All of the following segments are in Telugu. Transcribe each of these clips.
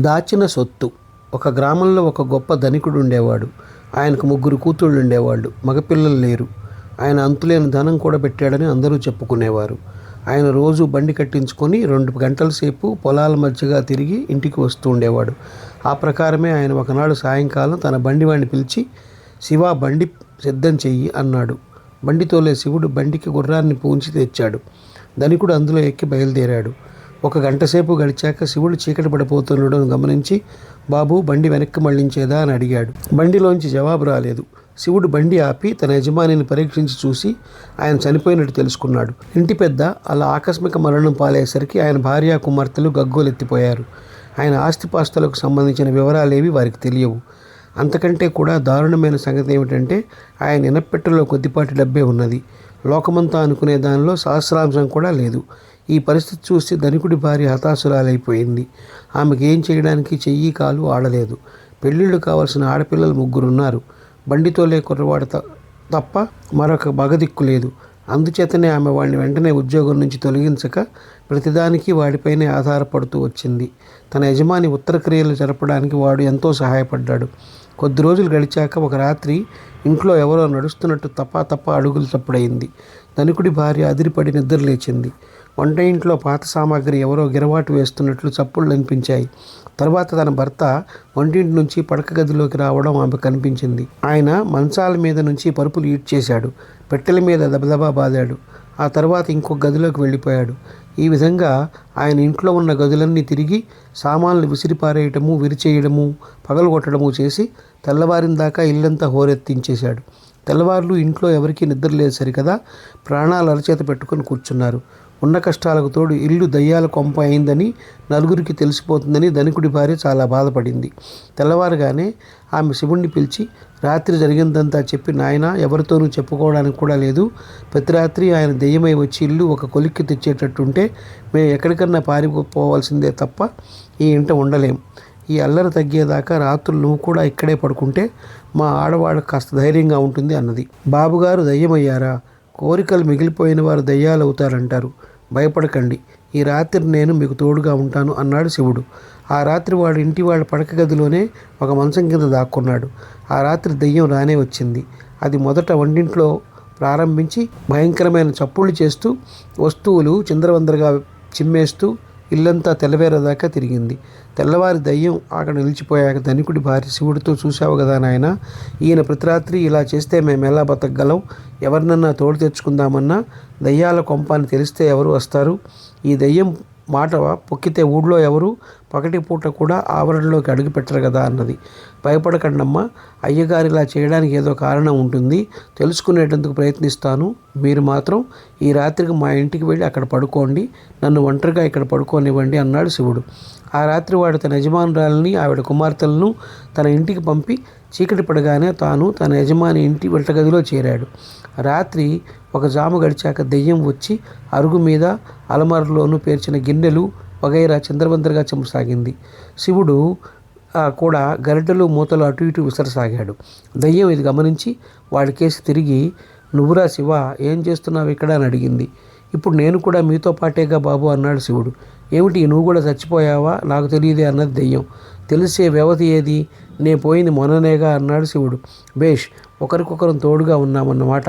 దాచిన సొత్తు. ఒక గ్రామంలో ఒక గొప్ప ధనికుడు ఉండేవాడు ఆయనకు ముగ్గురు కూతుళ్ళు ఉండేవాళ్ళు మగపిల్లలు లేరు. ఆయన అంతులేని ధనం కూడా పెట్టాడని అందరూ చెప్పుకునేవారు. ఆయన రోజు బండి కట్టించుకొని రెండు గంటల సేపు పొలాల మధ్యగా తిరిగి ఇంటికి వస్తూ ఉండేవాడు. ఆ ప్రకారమే ఆయన ఒకనాడు సాయంకాలం తన బండి పిలిచి శివ బండి సిద్ధం చెయ్యి అన్నాడు. బండి తోలే శివుడు బండికి గుర్రాన్ని పూంచి తెచ్చాడు. ధనికుడు అందులో ఎక్కి బయలుదేరాడు. ఒక గంట సేపు గడిచాక శివుడు చీకటి పడిపోతుండడం గమనించి బాబు బండి వెనక్కి మళ్ళించేదా అని అడిగాడు. బండిలోంచి జవాబు రాలేదు. శివుడు బండి ఆపి తన యజమానిని పరీక్షించి చూసి ఆయన చనిపోయినట్టు తెలుసుకున్నాడు. ఇంటి పెద్ద అలా ఆకస్మిక మరణం పాలయ్యేసరికి ఆయన భార్య కుమార్తెలు గగ్గోలెత్తిపోయారు. ఆయన ఆస్తిపాస్తులకు సంబంధించిన వివరాలేవి వారికి తెలియవు. అంతకంటే కూడా దారుణమైన సంగతి ఏమిటంటే ఆయన ఇనపెట్టెలో కొద్దిపాటి డబ్బే ఉన్నది. లోకమంతా అనుకునే దానిలో సహస్రాంశం కూడా లేదు. ఈ పరిస్థితి చూసి ధనికుడి భార్య హతాశురాలైపోయింది. ఆమెకు ఏం చేయడానికి చెయ్యి కాలు ఆడలేదు. పెళ్ళిళ్ళు కావాల్సిన ఆడపిల్లలు ముగ్గురున్నారు. బండితోలే కుర్రవాడు తప్ప మరొక మగదిక్కు లేదు. అందుచేతనే ఆమె వాడిని వెంటనే ఉద్యోగం నుంచి తొలగించక ప్రతిదానికి వాడిపైనే ఆధారపడుతూ వచ్చింది. తన యజమాని ఉత్తర క్రియలు జరపడానికి వాడు ఎంతో సహాయపడ్డాడు. కొద్ది రోజులు గడిచాక ఒక రాత్రి ఇంట్లో ఎవరో నడుస్తున్నట్టు తప్పా తప్ప అడుగులు తప్పుడైంది ధనికుడి భార్య అదిరిపడి నిద్రలేచింది. వంట ఇంట్లో పాత సామాగ్రి ఎవరో గిరవాటు వేస్తున్నట్లు చప్పుళ్ళు అనిపించాయి. తర్వాత తన భర్త వంటింటి నుంచి పడక గదిలోకి రావడం ఆమె కనిపించింది. ఆయన మంచాల మీద నుంచి పరుపులు ఈడ్ చేశాడు పెట్టెల మీద దబదబా బాదాడు. ఆ తర్వాత ఇంకొక గదిలోకి వెళ్ళిపోయాడు. ఈ విధంగా ఆయన ఇంట్లో ఉన్న గదులన్నీ తిరిగి సామాన్లు విసిరిపారేయటము విరిచేయడము పగలగొట్టడము చేసి తెల్లవారిన దాకా ఇల్లంతా హోరెత్తించేశాడు. తెల్లవారులు ఇంట్లో ఎవరికీ నిద్ర లేదు సరికదా ప్రాణాలు అరచేత పెట్టుకొని కూర్చున్నారు. ఉన్న కష్టాలకు తోడు ఇల్లు దయ్యాల కొంప అయిందని నలుగురికి తెలిసిపోతుందని ధనికుడి భార్య చాలా బాధపడింది. తెల్లవారుగానే ఆమె శివుణ్ణి పిలిచి రాత్రి జరిగిందంతా చెప్పి నాయన ఎవరితోనూ చెప్పుకోవడానికి కూడా లేదు. ప్రతి రాత్రి ఆయన దెయ్యమై వచ్చి ఇల్లు ఒక కొలిక్కి తెచ్చేటట్టుంటే మేము ఎక్కడికన్నా పారిపోవాల్సిందే తప్ప ఈ ఇంట ఉండలేం. ఈ అల్లరి తగ్గేదాకా రాత్రులు నువ్వు కూడా ఇక్కడే పడుకుంటే మా ఆడవాడు కాస్త ధైర్యంగా ఉంటుంది అన్నది. బాబుగారు దయ్యమయ్యారా? కోరికలు మిగిలిపోయిన వారు దయ్యాలు అవుతారంటారు భయపడకండి. ఈ రాత్రి నేను మీకు తోడుగా ఉంటాను అన్నాడు శివుడు. ఆ రాత్రి వాడు ఇంటి వాళ్ళ పడక గదిలోనే ఒక మంచం కింద దాక్కున్నాడు. ఆ రాత్రి దెయ్యం రానే వచ్చింది. అది మొదట వంటింట్లో ప్రారంభించి భయంకరమైన చప్పుళ్ళు చేస్తూ వస్తువులు చిందరవందరగా చిమ్మేస్తూ ఇల్లంతా తెల్లవేరేదాకా తిరిగింది. తెల్లవారి దయ్యం అక్కడ నిలిచిపోయాక ధనికుడి భార్య శివుడితో చూశావు కదా నాయన? ఈయన ప్రతిరాత్రి ఇలా చేస్తే మేము ఎలా బతకగలం? ఎవరినన్నా తోడు తెచ్చుకుందామన్నా దయ్యాల కొంప అని తెలిస్తే ఎవరు వస్తారు? ఈ దయ్యం మాట పొక్కితే ఊళ్ళో ఎవరు? పగటి పూట కూడా ఆవరణలోకి అడుగు పెట్టరు కదా అన్నది. భయపడకండమ్మా అయ్యగారు ఇలా చేయడానికి ఏదో కారణం ఉంటుంది. తెలుసుకునేటందుకు ప్రయత్నిస్తాను. మీరు మాత్రం ఈ రాత్రికి మా ఇంటికి వెళ్ళి అక్కడ పడుకోండి. నన్ను ఒంటరిగా ఇక్కడ పడుకోనివ్వండి అన్నాడు శివుడు. ఆ రాత్రి వాడు తన యజమానురాలని ఆవిడ కుమార్తెలను తన ఇంటికి పంపి చీకటి పడగానే తాను తన యజమాని ఇంటి వంటగదిలో చేరాడు. రాత్రి ఒక జాము గడిచాక దెయ్యం వచ్చి అరుగు మీద అలమరలోనూ పేర్చిన గిన్నెలు వగైరా చంద్రవందరగా చెంపసాగింది. శివుడు కూడా గరిటెలు మూతలు అటు ఇటు విసరసాగాడు. దయ్యం ఇది గమనించి వాడికేసి తిరిగి నువ్వురా శివ ఏం చేస్తున్నావు ఇక్కడ? అని అడిగింది. ఇప్పుడు నేను కూడా మీతో పాటేగా బాబు అన్నాడు శివుడు. ఏమిటి నువ్వు కూడా చచ్చిపోయావా? నాకు తెలియదే అన్నది దెయ్యం. తెలిసే వ్యవధి ఏది? నే పోయింది మొన్ననేగా అన్నాడు శివుడు. బేష్ ఒకరికొకరం తోడుగా ఉన్నామన్నమాట.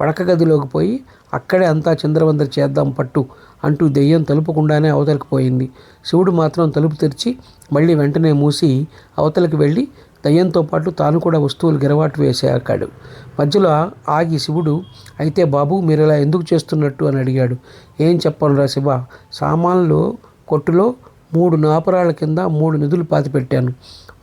పడక గదిలోకి పోయి అక్కడే అంతా చంద్రవందర చేద్దాం పట్టు అంటూ దెయ్యం తలుపుకుండానే అవతలకు పోయింది. శివుడు మాత్రం తలుపు తెరిచి మళ్ళీ వెంటనే మూసి అవతలకు వెళ్ళి దయ్యంతో పాటు తాను కూడా వస్తువులు గిరవాటు వేసాకాడు మధ్యలో ఆగి శివుడు అయితే బాబు మీరు ఇలా ఎందుకు చేస్తున్నట్టు? అని అడిగాడు. ఏం చెప్పను రా శివ సామాన్లు కొట్టులో మూడు నాపరాల కింద మూడు నిధులు పాతిపెట్టాను.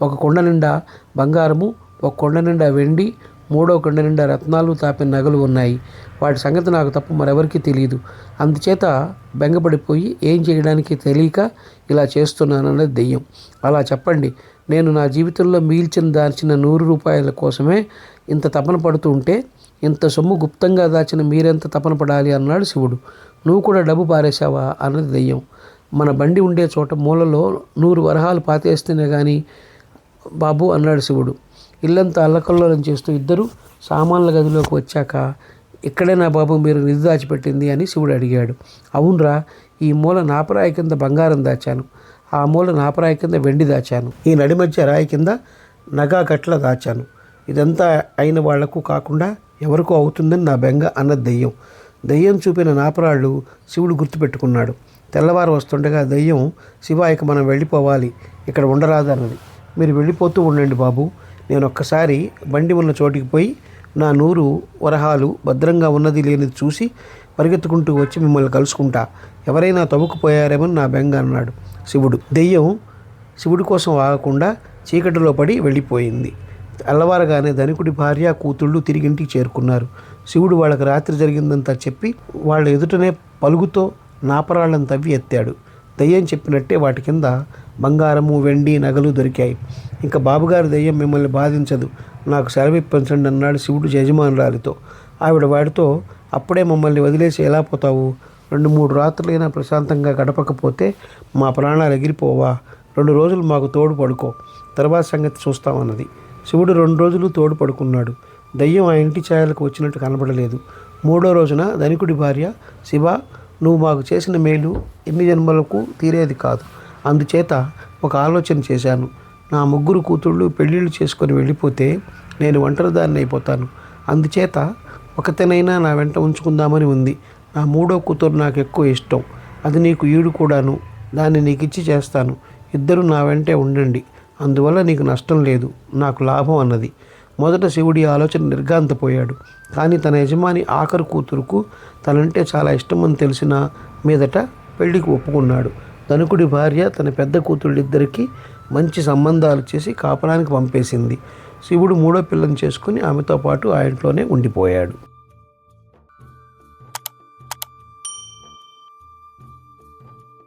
ఒక కొండ నిండా బంగారము ఒక కొండ నిండా వెండి మూడో కొండ నిండా రత్నాలు తాపిన నగలు ఉన్నాయి. వాటి సంగతి నాకు తప్ప మరెవరికీ తెలియదు. అందుచేత బెంగపడిపోయి ఏం చేయడానికి తెలియక ఇలా చేస్తున్నానన్నది దెయ్యం. అలా చెప్పండి. నేను నా జీవితంలో మీల్చిన దాల్చిన నూరు రూపాయల కోసమే ఇంత తపన పడుతూ ఉంటే ఇంత సొమ్ము గుప్తంగా దాచిన మీరెంత తపన పడాలి అన్నాడు శివుడు. నువ్వు కూడా డబ్బు పారేశావా? అన్నది దెయ్యం. మన బండి ఉండే చోట మూలలో నూరు వరహాలు పాతేస్తేనే కానీ బాబు అన్నాడు శివుడు. ఇల్లంతా అల్లకల్లోలం చేస్తూ ఇద్దరు సామాన్ల గదిలోకి వచ్చాక ఇక్కడే నా బాబు మీరు నిధి దాచిపెట్టింది అని శివుడు అడిగాడు. అవునరా ఈ మూల నాపరాయి కింద బంగారం దాచాను. ఆ మూల నాపరాయి కింద వెండి దాచాను. ఈ నడి మధ్య రాయి కింద నగా కట్ల దాచాను. ఇదంతా అయిన వాళ్ళకు కాకుండా ఎవరికో అవుతుందని నా బెంగ అన్న దెయ్యం. దెయ్యం చూపిన నాపరాళ్ళు శివుడు గుర్తుపెట్టుకున్నాడు. తెల్లవారు వస్తుండగా దెయ్యం శివ ఇక మనం వెళ్ళిపోవాలి. ఇక్కడ ఉండరాదన్నది. మీరు వెళ్ళిపోతూ ఉండండి బాబు. నేను ఒక్కసారి బండి ఉన్న చోటికి పోయి నా నూరు వరహాలు భద్రంగా ఉన్నది లేనిది చూసి పరిగెత్తుకుంటూ వచ్చి మిమ్మల్ని కలుసుకుంటా. ఎవరైనా తవ్వుకుపోయారేమో నా బెంగ అన్నాడు. శివుడు దెయ్యం శివుడి కోసం ఆగకుండా చీకటిలో పడి వెళ్ళిపోయింది. అల్లవారగానే ధనికుడి భార్య కూతుళ్ళు తిరిగి ఇంటికి చేరుకున్నారు. శివుడు వాళ్ళకి రాత్రి జరిగిందంతా చెప్పి వాళ్ళ ఎదుటనే పలుగుతో నాపరాళ్ళను తవ్వి ఎత్తాడు. దయ్యం చెప్పినట్టే వాటి కింద బంగారము వెండి నగలు దొరికాయి. ఇంకా బాబుగారి దయ్యం మిమ్మల్ని బాధించదు. నాకు సెలవు ఇప్పించండి అన్నాడు శివుడు యజమానురాలితో. ఆవిడ వాడితో అప్పుడే మమ్మల్ని వదిలేసి ఎలా పోతావు? రెండు మూడు రాత్రులైనా ప్రశాంతంగా గడపకపోతే మా ప్రాణాలు ఎగిరిపోవా? రెండు రోజులు మాకు తోడు పడుకో. తర్వాత సంగతి చూస్తామన్నది. శివుడు రెండు రోజులు తోడు పడుకున్నాడు. దయ్యం ఆ ఇంటి ఛాయలకు వచ్చినట్టు కనబడలేదు మూడో రోజున ధనికుడి భార్య శివ నువ్వు మాకు చేసిన మేలు ఎన్ని జన్మలకు తీరేది కాదు. అందుచేత ఒక ఆలోచన చేశాను. నా ముగ్గురు కూతుళ్ళు పెళ్ళిళ్ళు చేసుకొని వెళ్ళిపోతే నేను ఒంటరిదారిని అయిపోతాను. అందుచేత ఒకతనైనా నా వెంట ఉంచుకుందామని ఉంది. నా మూడో కూతురు నాకు ఎక్కువ ఇష్టం. అది నీకు ఈడు కూడాను. దాన్ని నీకు ఇచ్చి చేస్తాను. ఇద్దరు నా వెంటే ఉండండి. అందువల్ల నీకు నష్టం లేదు. నాకు లాభం అన్నది. మొదట శివుడి ఆలోచన నిర్గాంతపోయాడు కానీ తన యజమాని ఆఖరు కూతురుకు తనంటే చాలా ఇష్టమని తెలిసిన మీదట పెళ్ళికి ఒప్పుకున్నాడు. ధనుకుడి భార్య తన పెద్ద కూతుళ్ళిద్దరికీ మంచి సంబంధాలు చేసి కాపరానికి పంపేసింది. శివుడు మూడో పిల్లని చేసుకుని ఆమెతో పాటు ఆ ఇంట్లోనే ఉండిపోయాడు.